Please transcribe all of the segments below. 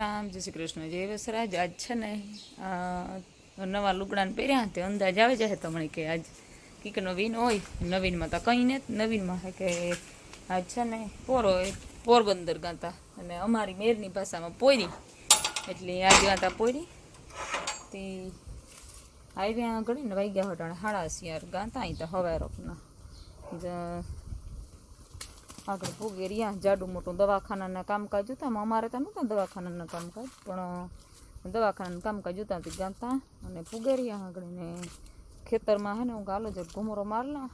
રામ, જય શ્રી કૃષ્ણ, જય વસરાજ. આજ છે ને નવા લુગડાને પહેર્યા તે અંદાજ આવે જાય તો મને કે આજ કીક નવીન હોય. નવીનમાં તો કંઈ ને નવીનમાં હે કે આજ છે ને, પોરો પોરબંદર ગાતા અને અમારી મેરની ભાષામાં પોયરી એટલે આજ ગાતા પોયરી તે આવ્યા આગળ ને વાગ્યા હટાણે હાડા શિયાર ગાતા, અહીં તો હવે રોકના. આગળ ભોગે રહ્યા, જાડું મોટું દવાખાનાના કામકાજ હતા. અમારે તો નહોતા દવાખાનાના કામકાજ, પણ દવાખાનાનું કામકાજ હતા તે ગાતા અને ભોગે રહ્યા આગળ. ને ખેતરમાં હે ને, હું ગાલો જ ઘુમરો મારલા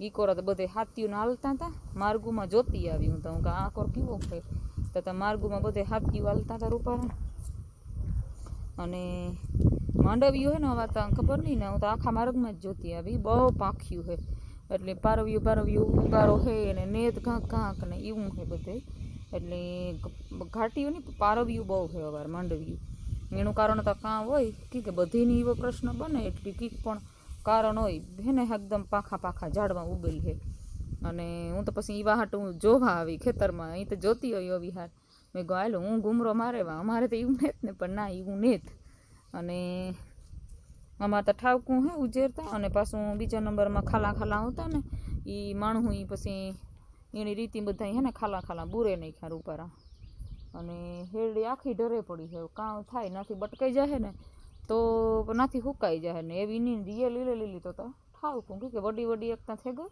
ઈ કોરા તો બધે હાથીઓને હાલતા હતા માર્ગુમાં જોતી આવી હું તો. હું આ કોર કેવો છે? તો તો માર્ગુમાં બધે હાથીઓ હાલતા હતા રૂપાળા. અને માંડવીઓ હે ને હવે તો ખબર નહીં ને, હું તો આખા માર્ગમાં જ જોતી આવી. બહુ પાંખ્યું હે. એટલે પારવ્યું પારવ્યું, ઉગારો હે અને નેત ઘાંક ઘાંક ને એવું હે બધે. એટલે ઘાટીયું નહીં, પારવ્યું બહુ હે અવાર, માંડવ્યું. એનું કારણ તો કાં હોય? કી કે બધીની એવો પ્રશ્ન બને, એટલે કીક પણ કારણ હોય. હે ને એકદમ પાખા પાખા ઝાડમાં ઉગેલી છે અને હું તો પછી એ હાટ હું જોવા આવી ખેતરમાં અહીં તો જોતી હોય એવી હાર. મેં હાલો, હું ઘૂમરો મારેવા. અમારે તો એવું નેત ને પણ ના એવું નેત. અને અમારે તો ઠાવકું હે, ઉજેરતા અને પાછું બીજા નંબરમાં ખાલા ખાલા આવતા ને એ માણું એ પછી એની રીતિ બધા હે ને ખાલા ખાલા બુરે નહીં ખાર ઉપારા. અને હેરડી આખી ડરે પડી છે કાં થાય નાથી, બટકાઈ જાય ને તો નાથી હુકાઈ જાય ને, એવી નહીં રીએ લીલે લીલી તો તો ઠાવકું કે વડી વડી એકતા થઈ ગઈ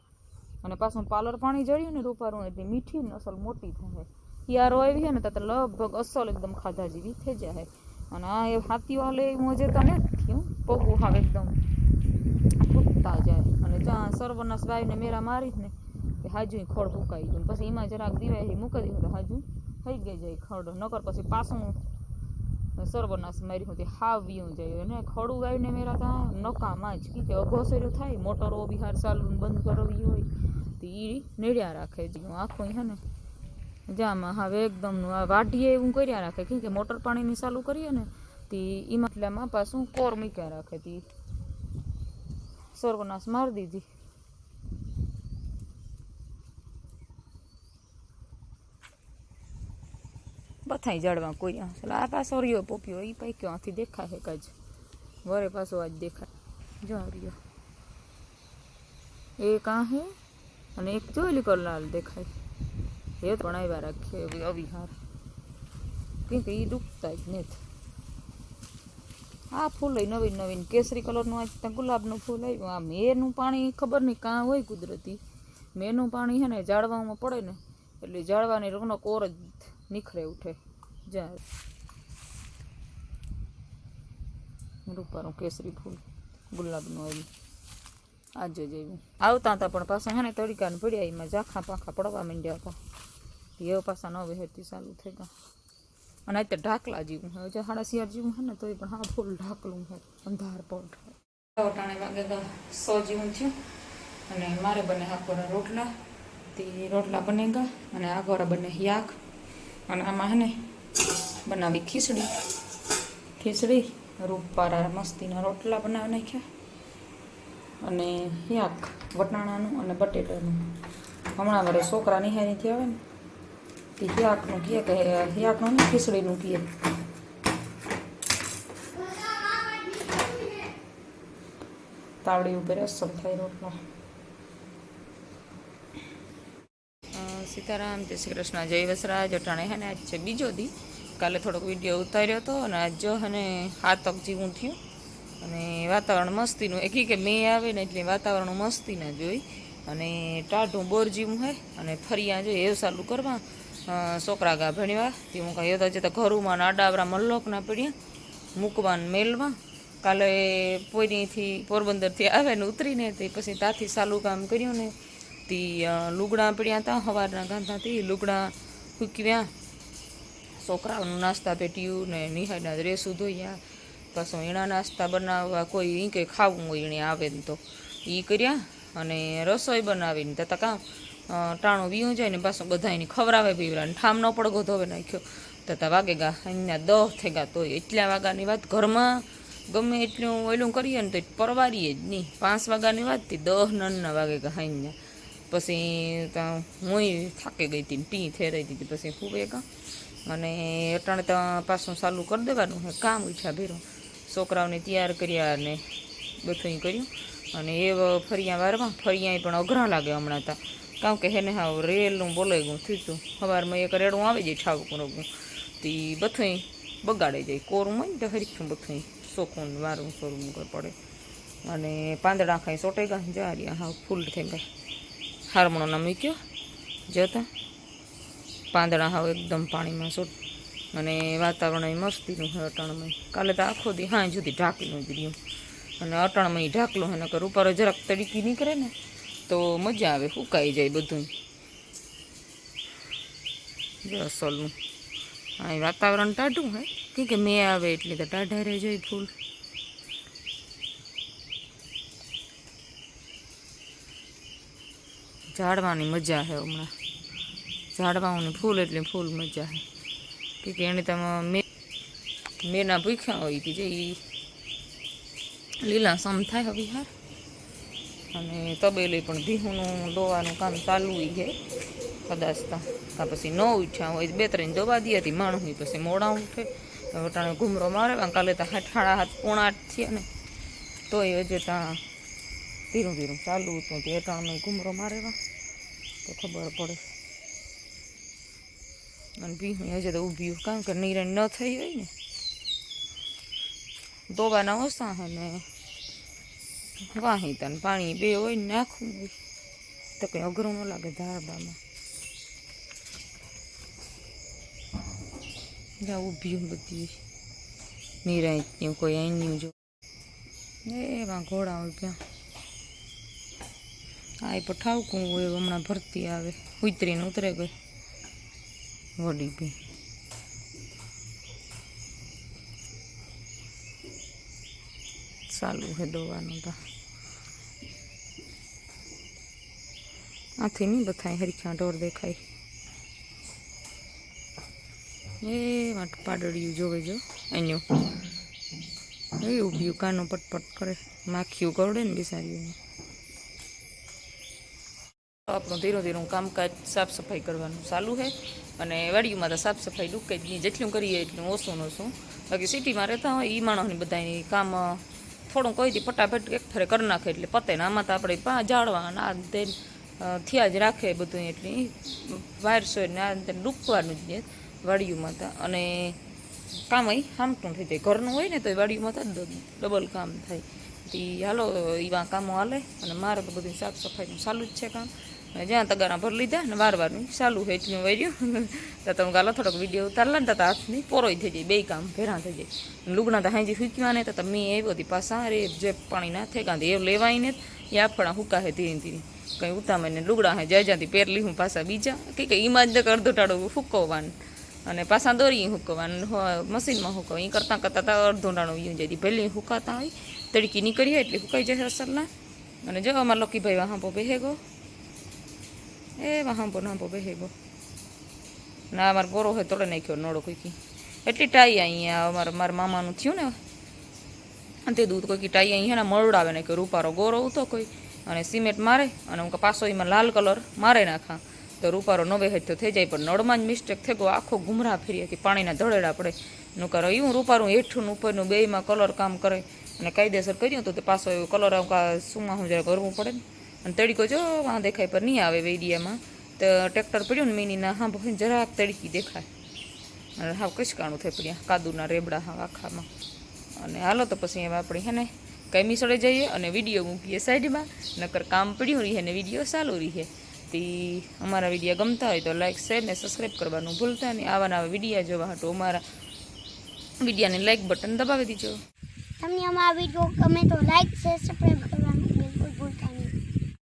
અને પાછું પાલર પાણી જળ્યું ને રૂપારું એટલે મીઠી ને અસલ મોટી થાય યારો આવી છે ને તો લગભગ અસલ એકદમ ખાધા જેવી થઈ જાય અને આ એ હાથી વાલે મોજે તો નથી થયું. પગું હાવ એકદમ ફૂટતા જાય. અને જ્યાં સર્વનાશ વાવીને મેરા મારી ને તે હાજુ ખોળ ફૂકાઈ ગયું. પછી એમાં જરાક દિવાળી મૂકી દીધું તો હાજુ થઈ ગઈ જાય ખડ. નકર પછી પાછું સર્વનાશ મારી હતી હાવ વીયું જાય. અને ખડું વાવીને મેરા ત્યાં નકામાં જ કે અઘોસેરું થાય, મોટરો બિહાર ચાલુ બંધ કરવી હોય તો એ નેડ્યા રાખે જ આખું હે ને, જામાં હવે એકદમનું આ વાઢીએ એવું કર્યા રાખે. કેમ કે મોટર પાણીની ચાલુ કરીએ ને તે એમાં એટલામાં પાછું કોર મૂક્યા રાખે તી સર્વનાશ મારી દીધી. બથાઈ જડવા કોઈ આ પાછો રહ્યો પોપ્યો. એ પૈક્યો આથી દેખાય છે જ. વરે પાછો આજ દેખાય. જો રહ્યો એક આ હે અને એક જોયેલી કર લાલ દેખાય. એ પણ આવ્યા રાખીએ અવિહાર. કેમ કે એ દુખતા જ નથી. આ ફૂલ નવીન નવીન કેસરી કલરનું આ ગુલાબનું ફૂલ આવ્યું. આ મેનું પાણી ખબર નહીં કાં હોય કુદરતી. મેનું પાણી છે ને ઝાડવામાં પડે ને, એટલે ઝાડવાની રંગનો કોર જ નીખરે ઉઠે. જા. રૂપારું કેસરી ફૂલ, ગુલાબનું આવ્યું. આજે જ આવ્યું. આવતા હતા પણ પાછા હે ને તડકાને પડ્યા, એમાં જાખા પાખા પડવા માંડ્યા હતા. એ પાછા ન વહેતી ચાલુ થઈ ગયા. અને અત્યારે ઢાકલા જેવું હોય. જે સાડા શિયાર જેવું હોય ને તોય પણ હા ફૂલ ઢાકલું હોય, અંધાર પડ ટાણે વાગે સો જેવું થયું. અને મારે બને આખોરા રોટલા. તે રોટલા બને ગયા અને આગોરા બને યાક. અને આમાં હે ને બનાવી ખીચડી. ખીચડી રૂપારા મસ્તીના રોટલા બનાવી નાખ્યા. અને યાક, વટાણાનું અને બટેટાનું. હમણાં મારે છોકરા નિહારીથી આવે ને તે હિયાકનું કહે કે હિયાકનું ખીચડીનું કહે તાવડી ઉપર અસર થાય રોટલો. સીતારામ, જય શ્રી કૃષ્ણ, જય વસરાજ. અટાણે હે ને, આજ છે બીજો દી. કાલે થોડોક વીડિયો ઉતાર્યો હતો અને આજ જો હે ને, હાથક જીવું થયું. અને વાતાવરણ મસ્તીનું, એક કે મેં આવે ને એટલે વાતાવરણ મસ્તી ના જોઈ. અને ટાઢું બોર જેવું હે, અને ફરિયા જોઈએ, એવું ચાલુ કરવા. છોકરા ગા ભણવા તે હું કહ્યું તો તો ઘરુંમાં આડાવરા મલ્લોકના પડ્યા. મૂકવાન મેલમાં કાલે પોઈનીથી પોરબંદરથી આવે ને ઉતરીને તે પછી ત્યાંથી ચાલુ કામ કર્યું ને તે લુગડા પડ્યા હતા સવારના ગાંધાથી. લુગડા ફૂક્યા. છોકરાઓનું નાસ્તા પેટ્યું ને નિહાળના રેસું ધોયા. પાછું એના નાસ્તા બનાવવા કોઈ કંઈ ખાવું હોય એને આવે ને તો. એ કર્યા અને રસોઈ બનાવીને તતા કામ. ટાણું વીયું જાય ને પાછું બધા એની ખવરાવે પીવરા ઠામ ન પડગો ધોવે નાખ્યો. તા વાગે ગા, અહીંયા દહ થઈ ગયા તોય. એટલા વાગ્યાની વાત ઘરમાં ગમે એટલું ઓલું કરીએ ને તો પરવારીએ જ નહીં. પાંચ વાગ્યાની વાત હતી દહ નનના વાગે ગા અહીંયા. પછી ત્યાં હું થાકી ગઈ હતી ટી થઈ રહી હતી પછી ફૂવે કા અને અટાણે તો પાછું ચાલુ કરી દેવાનું હે, કામ ઈચ્છા ભેરો. છોકરાઓને તૈયાર કર્યા અને બધું કર્યું. અને એ ફરિયા વારમાં ફરિયા પણ અઘરા લાગે હમણાં તા. કારણ કે હેને હાવ રેલનું બોલાઈ ગયું થયું હતું સવારમાં એક રેડું આવી જાય ઠાવકું રોગું તે બધું બગાડે જાય. કોરું હોય ને તો હરીખું બધું ચોખ્ખું ને વારું કરવું પડે. અને પાંદડા ખાઈ સોટે ગયા જા રહ્યા હાવ ફૂલ થઈ ગયા હારમણો ના મૂક્યો. જતા. પાંદડા હાવ એકદમ પાણીમાં સોટ. અને વાતાવરણ એ મસ્તીનું છે અટાણમાં. કાલે તો આખો દી હા સુધી ઢાંકીનું જ રહ્યું. અને અટાણમાં ઈ ઢાંકલું છે નકર ઉપર જરાક તડીકી નીકળે ને તો મજા આવે સુકાઈ જાય બધું? જો અસલનું. હા, એ વાતાવરણ ટાઢું હે. કેમ કે મેં આવે એટલે તો ટાઢા રહી જાય ફૂલ. ઝાડવાની મજા છે હમણાં. ઝાડવાનું ફૂલ એટલે ફૂલ મજા છે કે એને તમે મે, મેના ભૂખ્યા હોય કે જે ઈ લીલા સમ થાય હવે હાર અને તબેલે પણ ભીહુનું દોવાનું કામ ચાલુ હોય છે. કદાચ તા, કા પછી ન ઉઠ્યા હોય, બે ત્રણ દવા દી હતી માણસ હોય પછી મોડા ઉઠે. તો વટાણે ઘૂમરો મારે, પણ કાલે તો હાથ સાડા હાથ પોણા આઠ થયા ને. તોય હજે ત્યાં ધીરું ધીરું ચાલુ હતું, તે અટાણે ઘૂમરો મારેવા. તો ખબર પડે. અને ભીહું હજે તો ઊભી કારણ કે નિરણ ન થઈ હોય ને. દોવાના ઓછા હે ને. વાહી તને પાણી બે હોય નાખવું તો કંઈ અઘરું ન લાગે ધારબામાં. જ્યાં ઊભી બધી. નિરાય કોઈ અહીંનું જો. એમાં ઘોડા હોય ક્યાં? હા, એ પઠાવકું હોય, હમણાં ભરતી આવે. ઉતરીને ઉતરે ગઈ વડી બી ચાલુ છે દોવાનું તો. આથી નહીં બધાય હરીખા ઢોર દેખાય. એ વાટ પાડળિયું જોવે જો એનું એ ઊભ્યું કાનો પટપટ કરે માખીયું કરડે ને બિસારીઓને. આપણું ધીરે ધીરે કામકાજ સાફ સફાઈ કરવાનું ચાલુ છે. અને વાડીઓમાં તો સાફ સફાઈ ડૂકે જ નહીં, જેટલું કરીએ એટલું ઓછું ઓછું. બાકી સિટીમાં રહેતા હોય એ માણસની બધાની કામ થોડું કહી દી, ફટાફટ એક ફરે કરી નાખે એટલે પતે ને આમાં તો આપણે પા જાળવા આ તે થયા જ રાખે બધું એટલે વાયરસો ને આ ડૂબવાનું જ ને વાડીઓમાં તો. અને કામ અહીં હામટું થઈ જાય. ઘરનું હોય ને તો એ વાડીઓમાં તો ડબલ કામ થાય. તે હાલો એવા કામો હાલે અને મારે તો બધું સાફ સફાઈનું ચાલુ જ છે કામ. જ્યાં તગારા ભરી લીધા ને વાર વારનું ચાલુ હોય એટલું વર્યું તો તમે ગાલો થોડોક વીડિયો ઉતારલા ને તો હાથની પોરોય થઈ જાય, બે કામ ભેરા થઈ જાય. અને લુગડા તો હાંજી ફૂક્યા ને તો તમે આવ્યો હતી પાછા રે જે પાણી ના થઈ ગાંધી, એ લેવાઈને એ આફડા હુકા હે ધીરે ધીરે. કંઈ ઉતામે લુગડા હે જ્યાં જ્યાંથી પેર લીધું પાછા બીજા કે કે ઈમાં જ અડધો ટાળો ફૂકવવાનું અને પાછા દોરી હુકવાનું હો- મશીનમાં હુકવ એ કરતાં કરતાં તો અડધો ટાણો યું જાય. પહેલી હુકાતા હોય, તડકી નીકળીએ એટલે હુકાઈ જશે અસરના અને જો અમારા લકીભાઈ વાહાંપો બેહે ગો. એ હાંભો નાંપો બે બો ના અમારો ગોરો હોય તોડે નાખ્યો, નોડો કોઈ એટલી ટાઈ અહીંયા અમારા મારા મામાનું થયું ને તે દૂધ કોઈ ટાઈ અહીંયા મરડાવે ને કે રૂપારો ગોરો ઉતો કોઈ. અને સિમેન્ટ મારે, અને હું પાછો એમાં લાલ કલર મારે નાખા. તો રૂપારો નવે હેઠ તો થઈ જાય, પણ નળમાં જ મિસ્ટેક થઈ ગયો, આખો ગુમરા ફેરી કે પાણીના ધડેડા પડે. નું કરો એવું રૂપારું હેઠું ઉપરનું બેયમાં કલર કામ કરે. અને કાયદેસર કર્યું તો તે પાછો એવો કલર સુમાં હું જરા કરવું પડે ને. અને તડીકો જો વાં દેખાય પર નહીં આવે વેડિયામાં. તો ટ્રેક્ટર પડ્યું ને મિનીના હા ભાઈ જરાક તડકી દેખાય. અને હા કચકાણું થઈ પડ્યા, કાદુના રેબડા હા આખામાં. અને હાલો તો પછી એમાં આપણે હે ને કંઈ મિસળે જઈએ અને વીડિયો મૂકીએ સાઈડમાં, નકર કામ પડ્યું રહીએ ને વીડિયો ચાલુ રહીએ તે અમારા વિડીયા ગમતા હોય તો લાઈક શેર ને સબસ્ક્રાઈબ કરવાનું ભૂલતા નહીં. આવા નવા વિડીયા જોવા હાટો અમારા વિડીયાને લાઈક બટન દબાવી દીજો. તમને અમારા વીડિયો ગમે તો લાઈક શેર સબસ્ક્રાઈબ કરવાનું.